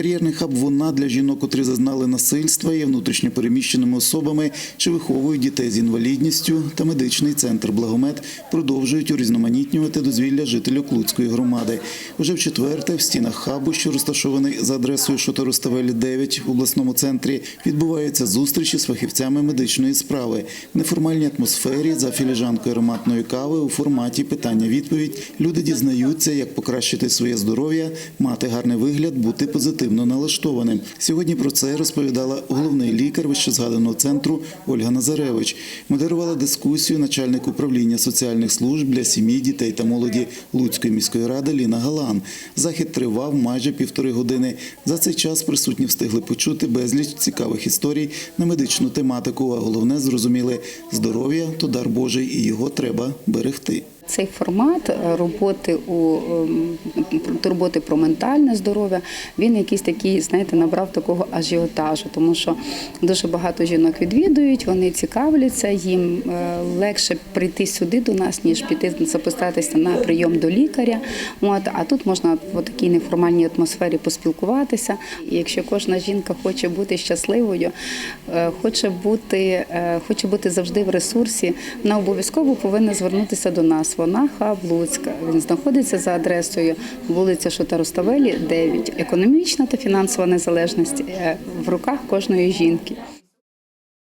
Кар'єрний хаб вона для жінок, котрі зазнали насильства, є внутрішньо переміщеними особами чи виховують дітей з інвалідністю та медичний центр Благомет продовжують урізноманітнювати дозвілля жителів Клуцької громади. Уже в четверте в стінах хабу, що розташований за адресою Шотороставелі 9 в обласному центрі, відбуваються зустрічі з фахівцями медичної справи в неформальній атмосфері за філіжанкою ароматної кави у форматі питання-відповідь. Люди дізнаються, як покращити своє здоров'я, мати гарний вигляд, бути позитивно налаштованим. Сьогодні про це розповідала головний лікар вищезгаданого центру Ольга Назаревич. Модерувала дискусію начальник управління соціальних служб для сім'ї, дітей та молоді Луцької міської ради Ліна Галан. Захід тривав майже півтори години. За цей час присутні встигли почути безліч цікавих історій на медичну тематику. А головне зрозуміли здоров'я то дар Божий, і його треба берегти. Цей формат е, роботи у ем, роботи про ментальне здоров'я, він якийсь такий, знаєте, набрав такого ажіотажу, тому що дуже багато жінок відвідують, вони цікавляться, їм е, легше прийти сюди до нас, ніж піти записатися на прийом до лікаря. От, а тут можна в такій неформальній атмосфері поспілкуватися. І якщо кожна жінка хоче бути щасливою, е, хоче бути, хоче бути завжди в ресурсі, вона обов'язково повинна звернутися до нас. Вона хаб Луцька. Він знаходиться за адресою вулиця Шотароставелі, 9. Економічна та фінансова незалежність е, в руках кожної жінки.